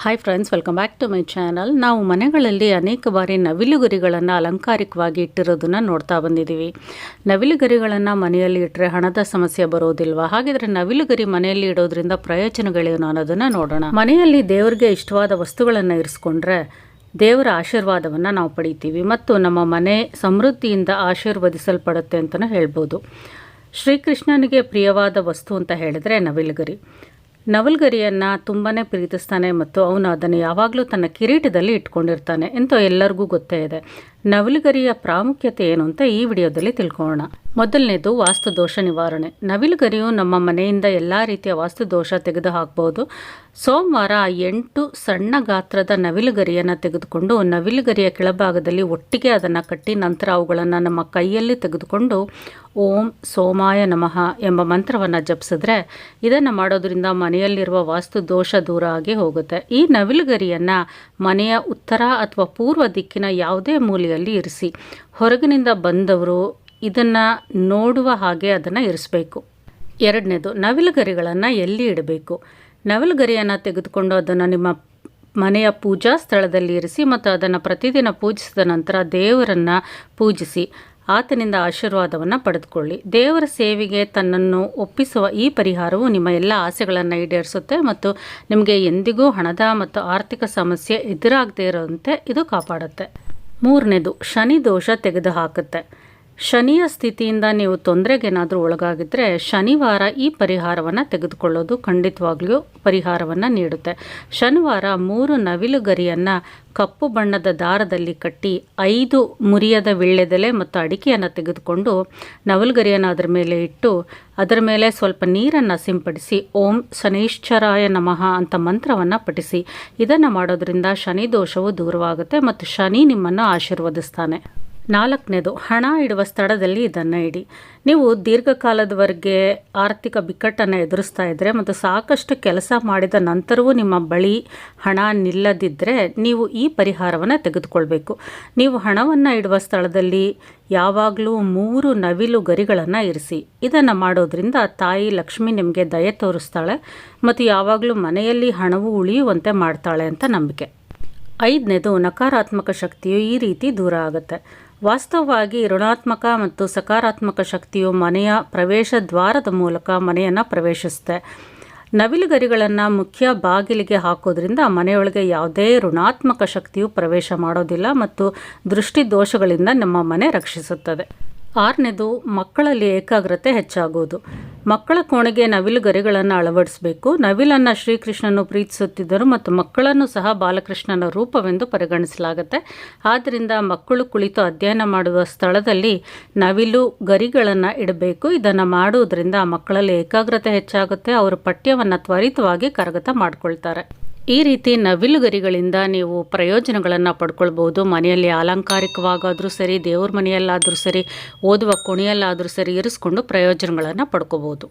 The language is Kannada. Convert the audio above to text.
Hi friends welcome back to my channel ನಾವು ಮನೆಗಳಲ್ಲಿ ಅನೇಕ ಬಾರಿ ನವಿಲುಗರಿಗಳನ್ನು ಅಲಂಕಾರಿಕವಾಗಿ ಇಟ್ಟಿರೋದನ್ನು ನೋಡ್ತಾ ಬಂದಿದ್ದೀವಿ. ನವಿಲುಗರಿಗಳನ್ನು ಮನೆಯಲ್ಲಿ ಇಟ್ಟರೆ ಹಣದ ಸಮಸ್ಯೆ ಬರೋದಿಲ್ವಾ? ಹಾಗಿದ್ರೆ ನವಿಲುಗರಿ ಮನೆಯಲ್ಲಿ ಇಡೋದ್ರಿಂದ ಪ್ರಯೋಜನಗಳೇನು ಅನ್ನೋದನ್ನು ನೋಡೋಣ. ಮನೆಯಲ್ಲಿ ದೇವರಿಗೆ ಇಷ್ಟವಾದ ವಸ್ತುಗಳನ್ನು ಇರಿಸ್ಕೊಂಡ್ರೆ ದೇವರ ಆಶೀರ್ವಾದವನ್ನು ನಾವು ಪಡಿತೀವಿ ಮತ್ತು ನಮ್ಮ ಮನೆ ಸಮೃದ್ಧಿಯಿಂದ ಆಶೀರ್ವದಿಸಲ್ಪಡುತ್ತೆ ಅಂತಲೂ ಹೇಳ್ಬೋದು. ಶ್ರೀಕೃಷ್ಣನಿಗೆ ಪ್ರಿಯವಾದ ವಸ್ತು ಅಂತ ಹೇಳಿದರೆ ನವಿಲುಗರಿ. ನವಲ್ಗರಿಯನ್ನು ತುಂಬಾ ಪ್ರೀತಿಸ್ತಾನೆ ಮತ್ತು ಅವನು ಅದನ್ನು ಯಾವಾಗಲೂ ತನ್ನ ಕಿರೀಟದಲ್ಲಿ ಇಟ್ಕೊಂಡಿರ್ತಾನೆ ಅಂತ ಎಲ್ಲರಿಗೂ ಗೊತ್ತೇ ಇದೆ. ನವಿಲುಗರಿಯ ಪ್ರಾಮುಖ್ಯತೆ ಏನು ಅಂತ ಈ ವಿಡಿಯೋದಲ್ಲಿ ತಿಳ್ಕೊಳ್ಳೋಣ. ಮೊದಲನೇದು ವಾಸ್ತುದೋಷ ನಿವಾರಣೆ. ನವಿಲುಗರಿಯು ನಮ್ಮ ಮನೆಯಿಂದ ಎಲ್ಲ ರೀತಿಯ ವಾಸ್ತುದೋಷ ತೆಗೆದು ಹಾಕ್ಬೋದು ಸೋಮವಾರ ಎಂಟು ಸಣ್ಣ ಗಾತ್ರದ ನವಿಲುಗರಿಯನ್ನು ತೆಗೆದುಕೊಂಡು ನವಿಲುಗರಿಯ ಕೆಳಭಾಗದಲ್ಲಿ ಒಟ್ಟಿಗೆ ಅದನ್ನು ಕಟ್ಟಿ ನಂತರ ಅವುಗಳನ್ನು ನಮ್ಮ ಕೈಯಲ್ಲಿ ತೆಗೆದುಕೊಂಡು ಓಂ ಸೋಮಾಯ ನಮಃ ಎಂಬ ಮಂತ್ರವನ್ನು ಜಪಿಸಿದ್ರೆ ಇದನ್ನು ಮಾಡೋದ್ರಿಂದ ಮನೆಯಲ್ಲಿರುವ ವಾಸ್ತು ದೋಷ ದೂರ ಆಗಿ ಹೋಗುತ್ತೆ. ಈ ನವಿಲುಗರಿಯನ್ನು ಮನೆಯ ಉತ್ತರ ಅಥವಾ ಪೂರ್ವ ದಿಕ್ಕಿನ ಯಾವುದೇ ಮೂಲೆಯಲ್ಲಿ ಇರಿಸಿ. ಹೊರಗಿನಿಂದ ಬಂದವರು ಇದನ್ನು ನೋಡುವ ಹಾಗೆ ಅದನ್ನು ಇರಿಸಬೇಕು. ಎರಡನೇದು, ನವಿಲುಗರಿಗಳನ್ನು ಎಲ್ಲಿ ಇಡಬೇಕು? ನವಿಲುಗರಿಯನ್ನು ತೆಗೆದುಕೊಂಡು ಅದನ್ನು ನಿಮ್ಮ ಮನೆಯ ಪೂಜಾ ಸ್ಥಳದಲ್ಲಿ ಇರಿಸಿ ಮತ್ತು ಅದನ್ನು ಪ್ರತಿದಿನ ಪೂಜಿಸಿದ ನಂತರ ದೇವರನ್ನು ಪೂಜಿಸಿ, ಆತನಿಂದ ಆಶೀರ್ವಾದವನ್ನು ಪಡೆದುಕೊಳ್ಳಿ. ದೇವರ ಸೇವೆಗೆ ತನ್ನನ್ನು ಒಪ್ಪಿಸುವ ಈ ಪರಿಹಾರವು ನಿಮ್ಮ ಎಲ್ಲ ಆಸೆಗಳನ್ನು ಈಡೇರಿಸುತ್ತೆ ಮತ್ತು ನಿಮಗೆ ಎಂದಿಗೂ ಹಣದ ಮತ್ತು ಆರ್ಥಿಕ ಸಮಸ್ಯೆ ಎದುರಾಗದೇ ಇರುವಂತೆ ಇದು ಕಾಪಾಡುತ್ತೆ. ಮೂರನೇದು ಶನಿ ದೋಷ ತೆಗೆದುಹಾಕುತ್ತೆ. ಶನಿಯ ಸ್ಥಿತಿಯಿಂದ ನೀವು ತೊಂದರೆಗೇನಾದರೂ ಒಳಗಾಗಿದ್ದರೆ ಶನಿವಾರ ಈ ಪರಿಹಾರವನ್ನು ತೆಗೆದುಕೊಳ್ಳೋದು ಖಂಡಿತವಾಗ್ಲೂ ಪರಿಹಾರವನ್ನು ನೀಡುತ್ತೆ. ಶನಿವಾರ ಮೂರು ನವಿಲುಗರಿಯನ್ನು ಕಪ್ಪು ಬಣ್ಣದ ದಾರದಲ್ಲಿ ಕಟ್ಟಿ ಐದು ಮುರಿಯದ ವಿಳ್ಳೆದೆಲೆ ಮತ್ತು ಅಡಿಕೆಯನ್ನು ತೆಗೆದುಕೊಂಡು ನವಲುಗರಿಯನ್ನು ಅದರ ಮೇಲೆ ಇಟ್ಟು ಅದರ ಮೇಲೆ ಸ್ವಲ್ಪ ನೀರನ್ನು ಸಿಂಪಡಿಸಿ ಓಂ ಶನೈಶ್ಚರಾಯ ನಮಃ ಅಂತ ಮಂತ್ರವನ್ನು ಪಠಿಸಿ. ಇದನ್ನು ಮಾಡೋದ್ರಿಂದ ಶನಿ ದೋಷವು ದೂರವಾಗುತ್ತೆ ಮತ್ತು ಶನಿ ನಿಮ್ಮನ್ನು ಆಶೀರ್ವದಿಸ್ತಾನೆ. ನಾಲ್ಕನೇದು, ಹಣ ಇಡುವ ಸ್ಥಳದಲ್ಲಿ ಇದನ್ನು ಇಡಿ. ನೀವು ದೀರ್ಘಕಾಲದವರೆಗೆ ಆರ್ಥಿಕ ಬಿಕ್ಕಟ್ಟನ್ನು ಎದುರಿಸ್ತಾ ಇದ್ದರೆ ಮತ್ತು ಸಾಕಷ್ಟು ಕೆಲಸ ಮಾಡಿದ ನಂತರವೂ ನಿಮ್ಮ ಬಳಿ ಹಣ ನಿಲ್ಲದಿದ್ದರೆ ನೀವು ಈ ಪರಿಹಾರವನ್ನು ತೆಗೆದುಕೊಳ್ಬೇಕು. ನೀವು ಹಣವನ್ನು ಇಡುವ ಸ್ಥಳದಲ್ಲಿ ಯಾವಾಗಲೂ ಮೂರು ನವಿಲು ಗರಿಗಳನ್ನು ಇರಿಸಿ. ಇದನ್ನು ಮಾಡೋದ್ರಿಂದ ತಾಯಿ ಲಕ್ಷ್ಮಿ ನಿಮಗೆ ದಯೆ ತೋರಿಸ್ತಾಳೆ ಮತ್ತು ಯಾವಾಗಲೂ ಮನೆಯಲ್ಲಿ ಹಣವು ಉಳಿಯುವಂತೆ ಮಾಡ್ತಾಳೆ ಅಂತ ನಂಬಿಕೆ. ಐದನೇದು, ನಕಾರಾತ್ಮಕ ಶಕ್ತಿಯು ಈ ರೀತಿ ದೂರ ಆಗುತ್ತೆ. ವಾಸ್ತವವಾಗಿ ಋಣಾತ್ಮಕ ಮತ್ತು ಸಕಾರಾತ್ಮಕ ಶಕ್ತಿಯು ಮನೆಯ ಪ್ರವೇಶ ದ್ವಾರದ ಮೂಲಕ ಮನೆಯನ್ನು ಪ್ರವೇಶಿಸುತ್ತೆ. ನವಿಲುಗರಿಗಳನ್ನು ಮುಖ್ಯ ಬಾಗಿಲಿಗೆ ಹಾಕೋದ್ರಿಂದ ಮನೆಯೊಳಗೆ ಯಾವುದೇ ಋಣಾತ್ಮಕ ಶಕ್ತಿಯು ಪ್ರವೇಶ ಮಾಡೋದಿಲ್ಲ ಮತ್ತು ದೃಷ್ಟಿ ದೋಷಗಳಿಂದ ನಮ್ಮ ಮನೆ ರಕ್ಷಿಸುತ್ತದೆ. ಆರನೇದು, ಮಕ್ಕಳಲ್ಲಿ ಏಕಾಗ್ರತೆ ಹೆಚ್ಚಾಗುವುದು ಮಕ್ಕಳ ಕೋಣೆಗೆ ನವಿಲು ಗರಿಗಳನ್ನು ಅಳವಡಿಸಬೇಕು. ನವಿಲನ್ನು ಶ್ರೀಕೃಷ್ಣನು ಪ್ರೀತಿಸುತ್ತಿದ್ದರು ಮತ್ತು ಮಕ್ಕಳನ್ನು ಸಹ ಬಾಲಕೃಷ್ಣನ ರೂಪವೆಂದು ಪರಿಗಣಿಸಲಾಗುತ್ತೆ. ಆದ್ದರಿಂದ ಮಕ್ಕಳು ಕುಳಿತು ಅಧ್ಯಯನ ಮಾಡುವ ಸ್ಥಳದಲ್ಲಿ ನವಿಲು ಗರಿಗಳನ್ನು ಇಡಬೇಕು. ಇದನ್ನು ಮಾಡುವುದರಿಂದ ಮಕ್ಕಳಲ್ಲಿ ಏಕಾಗ್ರತೆ ಹೆಚ್ಚಾಗುತ್ತೆ. ಅವರು ಪಠ್ಯವನ್ನು ತ್ವರಿತವಾಗಿ ಕರಗತ ಮಾಡಿಕೊಳ್ತಾರೆ. ಈ ರೀತಿ ನವಿಲುಗರಿಗಳಿಂದ ನೀವು ಪ್ರಯೋಜನಗಳನ್ನು ಪಡ್ಕೊಳ್ಬೋದು ಮನೆಯಲ್ಲಿ ಅಲಂಕಾರಿಕವಾಗಾದರೂ ಸರಿ, ದೇವ್ರ ಮನೆಯಲ್ಲಾದರೂ ಸರಿ, ಓದುವ ಕೋಣೆಯಲ್ಲಾದರೂ ಸರಿ ಇರಿಸ್ಕೊಂಡು ಪ್ರಯೋಜನಗಳನ್ನು ಪಡ್ಕೋಬೋದು